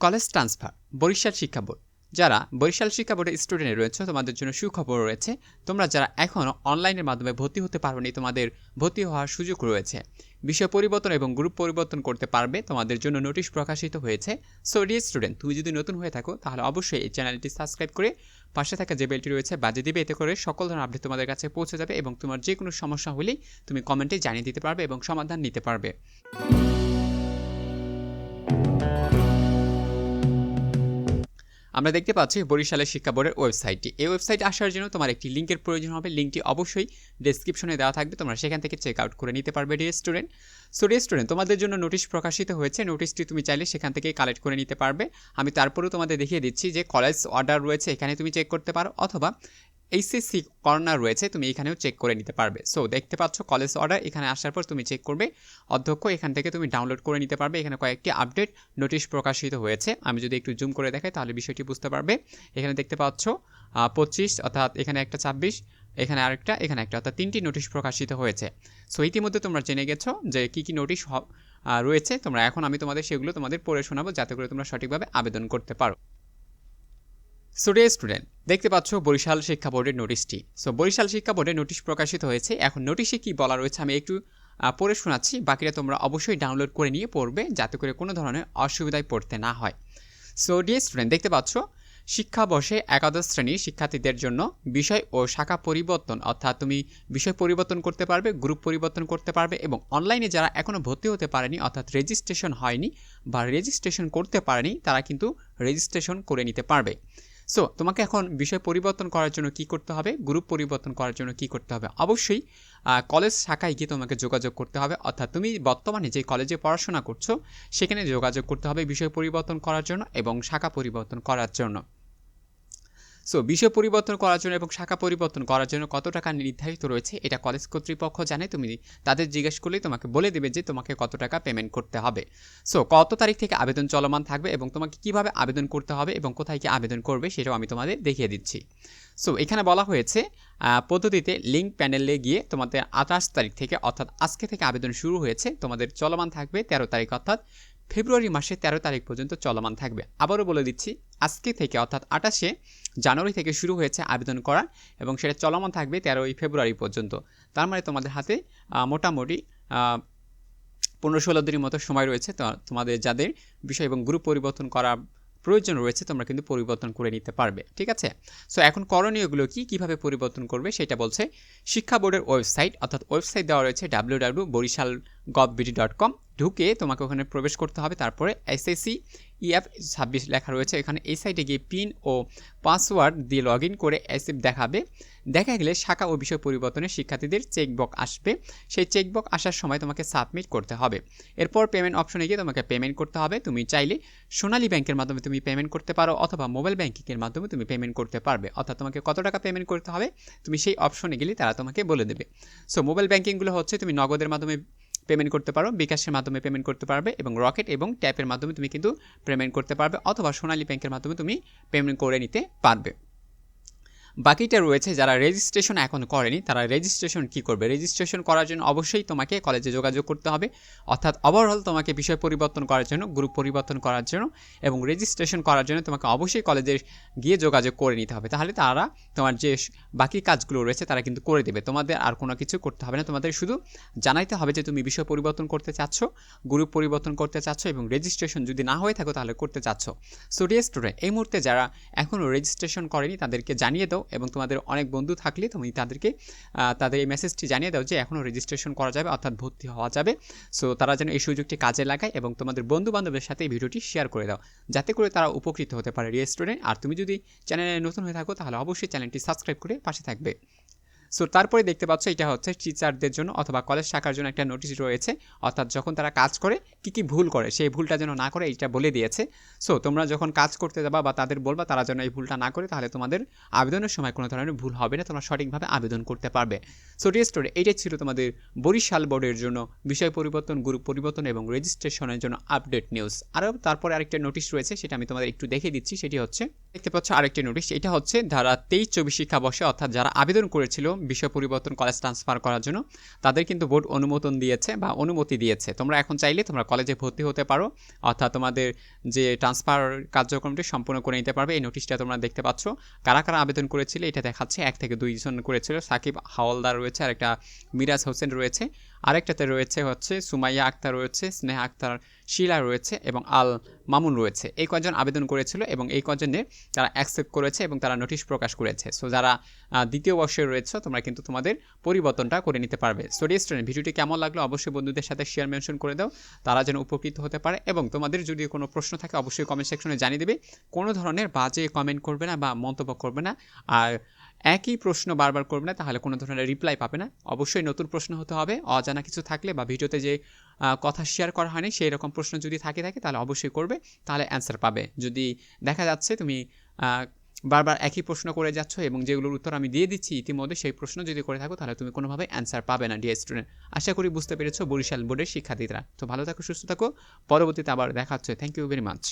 College transfer, Barishal শিক্ষা board. যারা বরিশাল শিক্ষা বোর্ডের স্টুডেন্ট রয়েছে, তোমাদের জন্য সুখবর রয়েছে। তোমরা যারা এখনও অনলাইনের মাধ্যমে ভর্তি হতে পারোনি তোমাদের ভর্তি হওয়ার সুযোগ রয়েছে। বিষয় পরিবর্তন এবং গ্রুপ পরিবর্তন করতে পারবে, তোমাদের জন্য নোটিশ প্রকাশিত হয়েছে। সো ডিয়ার স্টুডেন্ট তুমি যদি নতুন হয়ে থাকো, তাহলে অবশ্যই এই চ্যানেলটি সাবস্ক্রাইব করে পাশে থাকা যে বেলটি রয়েছে বাজে দিবে। এতে করে সকল ধরনের আপডেট তোমাদের কাছে পৌঁছে যাবে এবং তোমার যে কোনো সমস্যা হলেই তুমি কমেন্টে জানিয়ে দিতে পারবে এবং সমাধান নিতে পারবে। আমরা দেখতে পাচ্ছি বরিশালের শিক্ষা বোর্ডের ওয়েবসাইটটি। এই ওয়েবসাইটে আসার জন্য তোমার একটি লিঙ্কের প্রয়োজন হবে। লিঙ্কটি অবশ্যই ডেসক্রিপশনে দেওয়া থাকবে। তোমরা সেখান থেকে চেক আউট করে নিতে পারবে dear student so dear student তোমাদের জন্য নোটিশ প্রকাশিত হয়েছে। নোটিশটি তুমি চাইলে সেখান থেকে কালেক্ট করে নিতে পারবে। আমি তারপরেও তোমাদের দেখিয়ে দিচ্ছি যে কলেজ অর্ডার রয়েছে। এখানে তুমি চেক করতে পারো। অথবা এইচএসসি কর্নার রয়েছে, তুমি এখানেও চেক করে নিতে পারবে। সো দেখতে পাচ্ছ কলেজ অর্ডার এখানে আসার পর তুমি চেক করবে। অধ্যক্ষ, এখান থেকে তুমি ডাউনলোড করে নিতে পারবে। এখানে কয়েকটি আপডেট নোটিশ প্রকাশিত হয়েছে। আমি যদি একটু জুম করে দেখাই, তাহলে বিষয়টি বুঝতে পারবে। এখানে দেখতে পাচ্ছ পঁচিশ, অর্থাৎ এখানে একটা ছাব্বিশ, এখানে আরেকটা, এখানে একটা, অর্থাৎ তিনটি নোটিশ প্রকাশিত হয়েছে। সো ইতিমধ্যে তোমরা জেনে গেছো যে কী কী নোটিশ রয়েছে। তোমরা এখন আমি তোমাদের সেগুলো তোমাদের পড়ে শোনাবো, যাতে করে তোমরা সঠিকভাবে আবেদন করতে পারো। সুডে স্টুডেন্ট দেখতে পাচ্ছ বরিশাল শিক্ষা বোর্ডের নোটিশটি। সো বরিশাল শিক্ষা বোর্ডের নোটিশ প্রকাশিত হয়েছে। এখন নোটিশে কি বলা রয়েছে আমি একটু পড়ে শোনাচ্ছি। বাকিটা তোমরা অবশ্যই ডাউনলোড করে নিয়ে পড়বে যাতে করে কোনো ধরনের অসুবিধায় পড়তে না হয়। সো ডিএ স্টুডেন্ট দেখতে পাচ্ছ? শিক্ষাবর্ষে একাদশ শ্রেণির শিক্ষার্থীদের জন্য বিষয় ও শাখা পরিবর্তন, অর্থাৎ তুমি বিষয় পরিবর্তন করতে পারবে, গ্রুপ পরিবর্তন করতে পারবে এবং অনলাইনে যারা এখনও ভর্তি হতে পারেনি, অর্থাৎ রেজিস্ট্রেশন হয়নি বা রেজিস্ট্রেশন করতে পারেনি, তারা কিন্তু রেজিস্ট্রেশন করে নিতে পারবে। সো তোমাকে এখন বিষয় পরিবর্তন করার জন্য কি করতে হবে? গ্রুপ পরিবর্তন করার জন্য কি করতে হবে? অবশ্যই কলেজ শাখায় গিয়ে তোমাকে যোগাযোগ করতে হবে। অর্থাৎ তুমি বর্তমানে যে কলেজে পড়াশোনা করছ, সেখানে যোগাযোগ করতে হবে বিষয় পরিবর্তন করার জন্য এবং শাখা পরিবর্তন করার জন্য। সো বিষয় পরিবর্তন করার জন্য এবং শাখা পরিবর্তন করার জন্য কত টাকা নির্ধারিত রয়েছে এটা কলেজ কর্তৃপক্ষ জানে, তুমি তাদের জিজ্ঞেস করলেই তোমাকে বলে দেবে যে তোমাকে কত টাকা পেমেন্ট করতে হবে। সো কত তারিখ থেকে আবেদন চলমান থাকবে এবং তোমাকে কীভাবে আবেদন করতে হবে এবং কোথায় কি আবেদন করবে সেটাও আমি তোমাদের দেখিয়ে দিচ্ছি। সো এখানে বলা হয়েছে পদ্ধতিতে লিঙ্ক প্যানেলে গিয়ে তোমাদের আঠাশ তারিখ থেকে অর্থাৎ আজকে থেকে আবেদন শুরু হয়েছে, তোমাদের চলমান থাকবে তেরো তারিখ অর্থাৎ ফেব্রুয়ারি মাসে তেরো তারিখ পর্যন্ত চলমান থাকবে। আবারও বলে দিচ্ছি, আজকে থেকে অর্থাৎ আঠাশে জানুয়ারি থেকে শুরু হয়েছে আবেদন করা এবং সেটা চলমান থাকবে তেরোই ফেব্রুয়ারি পর্যন্ত। তার মানে তোমাদের হাতে মোটামুটি পনেরো ষোলো দিনের মতো সময় রয়েছে। তোমাদের যাদের বিষয় এবং গ্রুপ পরিবর্তন করা প্রয়োজন রয়েছে, তোমরা কিন্তু পরিবর্তন করে নিতে পারবে। ঠিক আছে? সো এখন করণীয়গুলো কি? কীভাবে পরিবর্তন করবে? সেটা বলছে, শিক্ষা বোর্ডের ওয়েবসাইট, অর্থাৎ ওয়েবসাইট দেওয়া রয়েছে W W Barishal gov BD dot com ঢুকে তোমাকে ওখানে প্রবেশ করতে হবে। তারপরে এসএসসি ইএফ ছাব্বিশ লেখা রয়েছে। এখানে এই সাইটে গিয়ে পিন ও পাসওয়ার্ড দিয়ে লগ ইন করে এসএফ দেখাবে। দেখা গেলে শাখা ও বিষয় পরিবর্তনে শিক্ষার্থীদের চেকবক আসবে। সেই চেকবক আসার সময় তোমাকে সাবমিট করতে হবে। এরপর পেমেন্ট অপশনে গিয়ে তোমাকে পেমেন্ট করতে হবে। তুমি চাইলে সোনালী ব্যাংকের মাধ্যমে তুমি পেমেন্ট করতে পারো অথবা মোবাইল ব্যাঙ্কিংয়ের মাধ্যমে তুমি পেমেন্ট করতে পারবে। অর্থাৎ তোমাকে কত টাকা পেমেন্ট করতে হবে? তুমি সেই অপশনে গেলে তারা তোমাকে বলে দেবে। সো মোবাইল ব্যাঙ্কিংগুলো হচ্ছে তুমি নগদের মাধ্যমে পেমেন্ট করতে পারো, বিকাশের মাধ্যমে পেমেন্ট করতে পারবে এবং রকেট এবং ট্যাপের মাধ্যমে তুমি কিন্তু পেমেন্ট করতে পারবে অথবা সোনালী ব্যাংকের মাধ্যমে তুমি পেমেন্ট করে নিতে পারবে। বাকিটা রয়েছে যারা রেজিস্ট্রেশন এখন করেনি, তারা রেজিস্ট্রেশন কি করবে? রেজিস্ট্রেশন করার জন্য অবশ্যই তোমাকে কলেজে যোগাযোগ করতে হবে। অর্থাৎ ওভারঅল তোমাকে বিষয় পরিবর্তন করার জন্য গ্রুপ পরিবর্তন করার জন্য এবং রেজিস্ট্রেশন করার জন্য তোমাকে অবশ্যই কলেজে গিয়ে যোগাযোগ করে নিতে হবে। তাহলে তারা তোমার যে বাকি কাজগুলো রয়েছে তারা কিন্তু করে দেবে। তোমাদের আর কোনো কিছু করতে হবে না। তোমাদের শুধু জানাইতে হবে যে তুমি বিষয় পরিবর্তন করতে চাচ্ছ গ্রুপ পরিবর্তন করতে চাচ্ছ এবং রেজিস্ট্রেশন যদি না হয়ে থাকো তাহলে করতে চাচ্ছ। সো ডিয়ার স্টুডেন্ট এই মুহূর্তে যারা এখনও রেজিস্ট্রেশন করেনি তাদেরকে জানিয়ে দাও। এবং তোমাদের অনেক বন্ধু থাকলে তুমি তাদেরকে তাদের এই মেসেজটি জানিয়ে দাও যে এখনও রেজিস্ট্রেশন করা যাবে, অর্থাৎ ভর্তি হওয়া যাবে। সো তারা যেন এই সুযোগটি কাজে লাগায় এবং তোমাদের বন্ধু বান্ধবের সাথে এই ভিডিওটি শেয়ার করে দাও। যাতে করে তারা উপকৃত হতে পারে রেস্টুরেন্ট আর তুমি যদি চ্যানেলে নতুন হয়ে থাকো, তাহলে অবশ্যই চ্যানেলটি সাবস্ক্রাইব করে পাশে থাকবে। সো তারপরে দেখতে পাচ্ছ এটা হচ্ছে টিচারদের জন্য অথবা কলেজ শাখার জন্য একটা নোটিশ রয়েছে। অর্থাৎ যখন তারা কাজ করে, কি কি ভুল করে, সেই ভুলটা যেন না করে এটা বলে দিয়েছে। সো তোমরা যখন কাজ করতে যাবা বা তাদের বলবা, তারা যেন এই ভুলটা না করে, তাহলে তোমাদের আবেদনের সময় কোনো ধরনের ভুল হবে না, তোমরা সঠিকভাবে আবেদন করতে পারবে। সো ডিয়ার স্টোরি এইটাই ছিল তোমাদের বরিশাল বোর্ডের জন্য বিষয় পরিবর্তন গ্রুপ পরিবর্তন এবং রেজিস্ট্রেশনের জন্য আপডেট নিউজ আরও তারপরে আরেকটা নোটিশ রয়েছে, সেটা আমি তোমাদের একটু দেখে দিচ্ছি, সেটি হচ্ছে দেখতে পাচ্ছ আরেকটি নোটিশ এটা হচ্ছে যারা তেইশ চব্বিশ শিক্ষাবর্ষে, অর্থাৎ যারা আবেদন করেছিল বিষয় পরিবর্তন কলেজ ট্রান্সফার করার জন্য, তাদের কিন্তু বোর্ড অনুমোদন দিয়েছে বা অনুমতি দিয়েছে। তোমরা এখন চাইলে তোমরা কলেজে ভর্তি হতে পারো, অর্থাৎ তোমাদের যে ট্রান্সফার কার্যক্রমটি সম্পূর্ণ করে নিতে পারবে। এই নোটিশটা তোমরা দেখতে পাচ্ছ। কারা কারা আবেদন করেছিল, এটা দেখাচ্ছে, এক থেকে দুইজন করেছিল। সাকিব হাওলদার রয়েছে, আর একটা মিরাজ হোসেন রয়েছে। আরেকটাতে রয়েছে হচ্ছে সুমাইয়া আক্তার রয়েছে, স্নেহা আক্তার শিলা রয়েছে এবং আল মামুন রয়েছে। এই কজন আবেদন করেছিল এবং এই কজনের তারা অ্যাকসেপ্ট করেছে এবং তারা নোটিশ প্রকাশ করেছে। সো যারা দ্বিতীয় বর্ষে রয়েছে, তোমরা কিন্তু তোমাদের পরিবর্তনটা করে নিতে পারবে। সো স্টুডেন্ট ভিডিওটি কেমন লাগল অবশ্যই বন্ধুদের সাথে শেয়ার মেনশন করে দাও। তারা যেন উপকৃত হতে পারে এবং তোমাদের যদি কোনো প্রশ্ন থাকে, অবশ্যই কমেন্ট সেকশনে জানিয়ে দেবে। কোনো ধরনের বাজে কমেন্ট করবে না বা মন্তব্য করবে না। আর একই প্রশ্ন বারবার করবে না, তাহলে কোনো ধরনের রিপ্লাই পাবে না। অবশ্যই নতুন প্রশ্ন হতে হবে, অজানা কিছু থাকলে বা ভিডিওতে যে কথা শেয়ার করা হয়নি, সেই রকম প্রশ্ন যদি থাকে থাকে, তাহলে অবশ্যই করবে, তাহলে অ্যান্সার পাবে। যদি দেখা যাচ্ছে তুমি বারবার একই প্রশ্ন করে যাচ্ছ এবং যেগুলোর উত্তর আমি দিয়ে দিচ্ছি ইতিমধ্যে, সেই প্রশ্ন যদি করে থাকো, তাহলে তুমি কোনোভাবে অ্যান্সার পাবে না ডিয়ার স্টুডেন্ট আশা করি বুঝতে পেরেছ বরিশাল বোর্ডের শিক্ষার্থীরা। তো ভালো থাকো, সুস্থ থাকো, পরবর্তীতে আবার দেখা হচ্ছে। Thank you very much